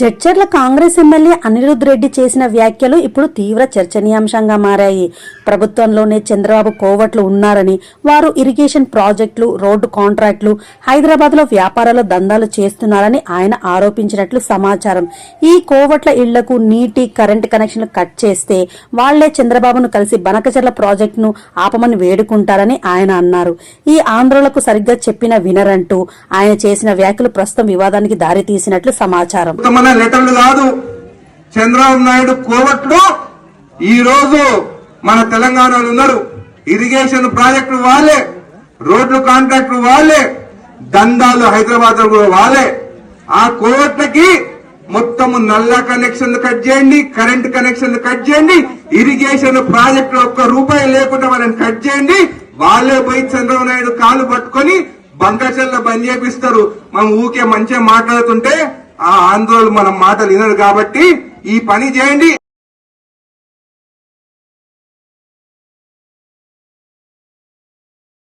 Jadcherla Congress MLA Anirudh Reddy చేసిన వ్యాఖ్యలు ఇప్పుడు తీవ్ర చర్చనీయాంశంగా మారాయి. ప్రభుత్వంలోనే చంద్రబాబు కోవట్లు ఉన్నారని వారు ఇరిగేషన్ ప్రాజెక్టులు రోడ్డు కాంట్రాక్టులు హైదరాబాద్లో వ్యాపారాలు వ్యాపారాల దందాలు చేస్తున్నారని ఆయన ఆరోపించినట్లు సమాచారం. ఈ కోవట్ల ఇళ్ళకు నీటి కరెంటు కనెక్షన్లు కట్ చేస్తే వాళ్ళే చంద్రబాబును కలిసి బనకచర్ల ప్రాజెక్టును ఆపమని వేడుకుంటారని ఆయన అన్నారు. ఈ ఆంధ్రులకు సరిగ్గా చెప్పిన వినరంటూ ఆయన చేసిన వ్యాఖ్యలు ప్రస్తుతం వివాదానికి దారితీసినట్లు సమాచారం. మన లెటర్లు కాదు. చంద్రబాబు నాయుడు కోవట్లు ఈ రోజు మన తెలంగాణలో ఉన్నారు. ఇరిగేషన్ ప్రాజెక్టులు వాళ్ళే రోడ్లు కాంట్రాక్టులు వాళ్ళే దందాలు హైదరాబాద్ కూడా వాళ్ళే. ఆ కోవట్లకి మొత్తం నల్ల కనెక్షన్లు కట్ చేయండి కరెంట్ కనెక్షన్లు కట్ చేయండి ఇరిగేషన్ ప్రాజెక్టులు ఒక్క రూపాయి లేకుండా వాళ్ళని కట్ చేయండి వాళ్ళే పోయి చంద్రబాబు నాయుడు కాలు పట్టుకొని బంకచెల్ల బంద్ చేపిస్తారు. మనం ఊకే మంచిగా మాట్లాడుతుంటే ఆ ఆందోళన మన మాటలు వినరు కాబట్టి ఈ పని చేయండి.